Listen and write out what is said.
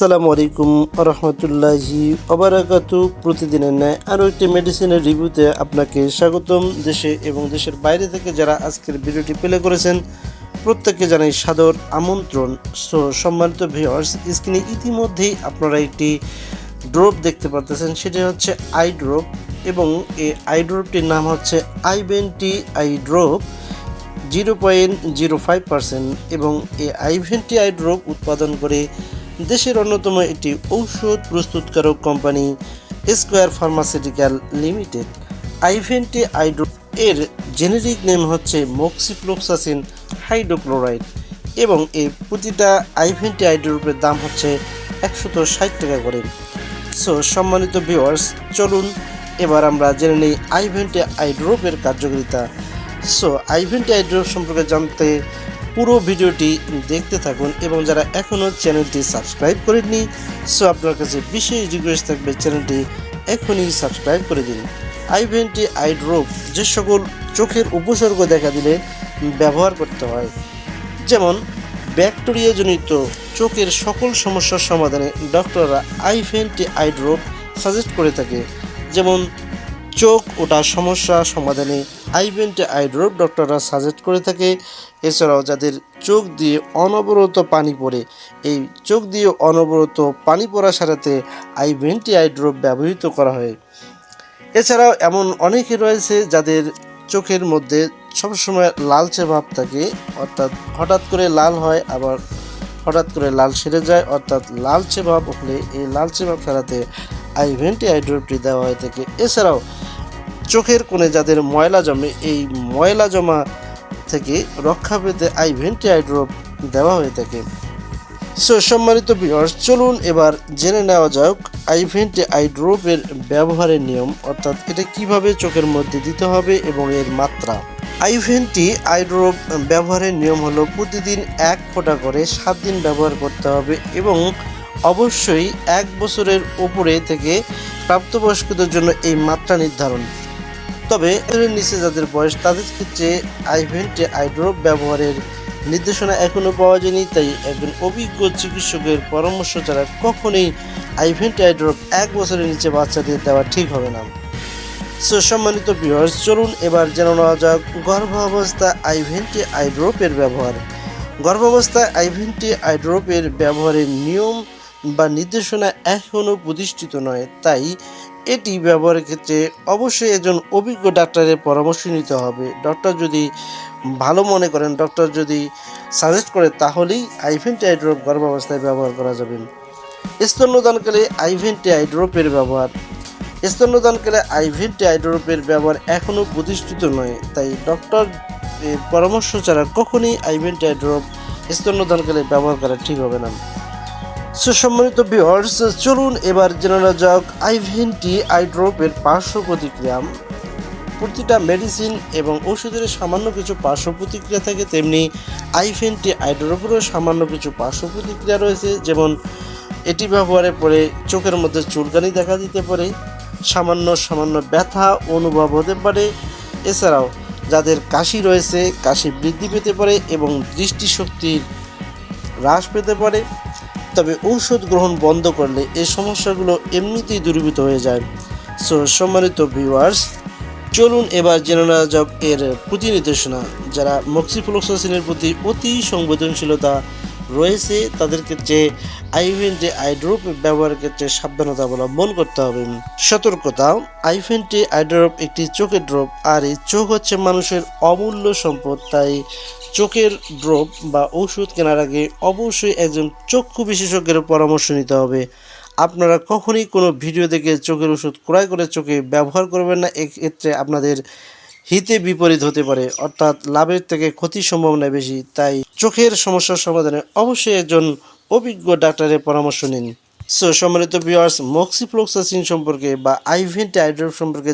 আসসালামু আলাইকুম রহমতুল্লাহি অবরাকাতু প্রতিদিনের ন্যায় আরও একটি মেডিসিনের রিভিউতে আপনাকে স্বাগতম। দেশে এবং দেশের বাইরে থেকে যারা আজকের ভিডিওটি প্লে করেছেন, প্রত্যেককে জানাই সাদর আমন্ত্রণ। সো সম্মানিত ভিওয়ার্স স্ক্রিনে ইতিমধ্যেই আপনারা একটি ড্রপ দেখতে পাচ্ছেন সেটি হচ্ছে আই ড্রপ এবং এই আই ড্রপটির নাম হচ্ছে Iventi eye drop zero point zero five percent এবং এই আইভেন্টি আই ড্রপ উৎপাদন করে দেশের অন্যতম একটি ঔষধ প্রস্তুতকারক company Square Pharmaceutical Limited. Iventi eye drop এর জেনেরিক নেম হচ্ছে মক্সিফ্লোক্সাসিন হাইড্রোক্লোরাইড এবং এই প্রতিটা আইভেন্টি আই ড্রপের দাম হচ্ছে একশত ষাট টাকা করে। সো সম্মানিত ভিউয়ার্স চলুন, এবার আমরা জেনে নিই আইভেন্টি আইড্রোপের কার্যকারিতা। সো আইভেন্টি আইড্রোপ সম্পর্কে জানতে পুরো ভিডিওটি দেখতে থাকুন এবং যারা এখনও চ্যানেলটি সাবস্ক্রাইব করেননি, সো আপনার কাছে বিশেষ রিকোয়েস্ট থাকবে চ্যানেলটি এখনই সাবস্ক্রাইব করে দিন। আইভেন্টি আই ড্রপ যে সকল চোখের উপসর্গ দেখা দিলে ব্যবহার করতে হয়, যেমন ব্যাকটেরিয়াজনিত চোখের সকল সমস্যার সমাধানে ডক্টররা আইভেন্টি আই ড্রপ সাজেস্ট করে থাকে, যেমন চোখ ওটা সমস্যা সমাধানে আইভেন্টি আই ড্রপ ডক্টররা সাজেস্ট করে থাকে, এছাড়াও যাদের চোখ দিয়ে অনবরত পানি পড়ে, এই চোখ দিয়ে অনবরত পানি পড়া সারাতে আইভেন্টি আই ড্রপ ব্যবহৃত করা হয়। এছাড়াও এমন অনেকে রয়েছে যাদের চোখের মধ্যে সবসময় লালচে ভাব থাকে, অর্থাৎ হঠাৎ করে লাল হয়, আবার হঠাৎ করে লাল সেরে যায়, অর্থাৎ লালচে ভাব হলে এই লালচে ভাব ফেরাতে আইভেন্টি আইড্রপটি দেওয়া হয়ে থাকে। এছাড়াও চোখের কোণে যাদের ময়লা জমে, এই ময়লা জমা থেকে রক্ষা পেতে আইভেন্টি আইড্রপ দেওয়া হয়ে থাকে। সো, সম্মানিত ভিউয়ার্স চলুন এবার জেনে নেওয়া যাক আইভেন্টি আই ড্রপের ব্যবহারের নিয়ম, অর্থাৎ এটা কীভাবে চোখের মধ্যে দিতে হবে এবং এর মাত্রা। আইভেন্টি আই ড্রপ ব্যবহারের নিয়ম হলো প্রতিদিন এক ফোঁটা করে সাত দিন ব্যবহার করতে হবে এবং অবশ্যই এক বছরের উপরে থেকে প্রাপ্তবয়স্কদের জন্য এই মাত্রা নির্ধারণ। তবে এর নিচে যাদের বয়স, তাদের ক্ষেত্রে আইভেন্টে আইড্রপ ব্যবহারের নির্দেশনা এখনও পাওয়া যায়নি, তাই একজন অভিজ্ঞ চিকিৎসকের পরামর্শ ছাড়া কখনোই আইভেন্টে আইড্রপ এক বছরের নিচে বাচ্চাদের দেওয়া ঠিক হবে না। সো, সম্মানিত চলুন এবার জেনে নেওয়া যাক গর্ভাবস্থা আইভেন্টি আইড্রোপের ব্যবহার। গর্ভাবস্থায় আইভেন্টি আইড্রোপের ব্যবহারের নিয়ম বা নির্দেশনা এখনও প্রতিষ্ঠিত নয়, তাই এটি ব্যবহারের ক্ষেত্রে অবশ্যই একজন অভিজ্ঞ ডাক্তারের পরামর্শ নিতে হবে। ডক্টর যদি ভালো মনে করেন, ডক্টর যদি সাজেস্ট করে, তাহলেই আইভেন্টি আইড্রপ গর্ভাবস্থায় ব্যবহার করা যাবে। স্তন্যদানকালে আইভেন্টি আইড্রপের ব্যবহার। স্তন্যদানকালে আইভেন্টি আইড্রপের ব্যবহার এখনও প্রতিষ্ঠিত নয়, তাই ডক্টর পরামর্শ ছাড়া কখনই আইভেন্টি আইড্রপ স্তন্যদানকালে ব্যবহার করা ঠিক হবে না। সুসম্মানিত ভিউয়ার্স চলুন এবার জেনে নেওয়া যাক আইভেন্টি আইড্রপের পার্শ্ব প্রতিক্রিয়া। প্রতিটা মেডিসিন এবং ওষুধের সামান্য কিছু পার্শ্ব প্রতিক্রিয়া থাকে, তেমনি আইভেন্টি আইড্রপেরও সামান্য কিছু পার্শ্ব প্রতিক্রিয়া রয়েছে, যেমন এটি ব্যবহারের পরে চোখের মধ্যে চুলকানি দেখা দিতে পারে, সামান্য সামান্য ব্যথা অনুভব হতে পারে। এছাড়াও যাদের কাশি রয়েছে, কাশি বৃদ্ধি পেতে পারে এবং দৃষ্টিশক্তির হ্রাস পেতে পারে। তবে ঔষধ গ্রহণ বন্ধ করলে এই সমস্যাগুলো এমনিতেই দূরীভূত হয়ে যায়। সো সম্মানিত ভিউয়ার্স চলুন এবার জেনে নেওয়া যাক এর প্রতি নির্দেশনা যারা মক্সিফ্লোক্সাসিনের প্রতি অতি সংবেদনশীলতা রয়েছে, তাদেরকে ক্ষেত্রে আইভেন্টে আইড্রপ ব্যবহারের ক্ষেত্রে সাবধানতা অবলম্বন করতে হবে। সতর্কতা আইভেন্টে আইড্রপ একটি চোখের ড্রপ, আর এই চোখ হচ্ছে মানুষের অমূল্য সম্পদ, তাই চোখের ড্রপ বা ওষুধ কেনার আগে অবশ্যই একজন চক্ষু বিশেষজ্ঞের পরামর্শ নিতে হবে। আপনারা কখনোই কোনো ভিডিও দেখে চোখের ওষুধ ক্রয় করে চোখে ব্যবহার করবেন না, এক্ষেত্রে আপনাদের হিতে বিপরীত হতে পারে, অর্থাৎ লাভের থেকে ক্ষতির সম্ভাবনা বেশি, তাই চোখের সমস্যার সমাধানে অবশ্যই একজন অভিজ্ঞ ডাক্তারের পরামর্শ নিন। সো সম্মানিত ভিউয়ার্স মক্সিফ্লোক্সাসিন সম্পর্কে বা আইভেন্ট আইড্রপ সম্পর্কে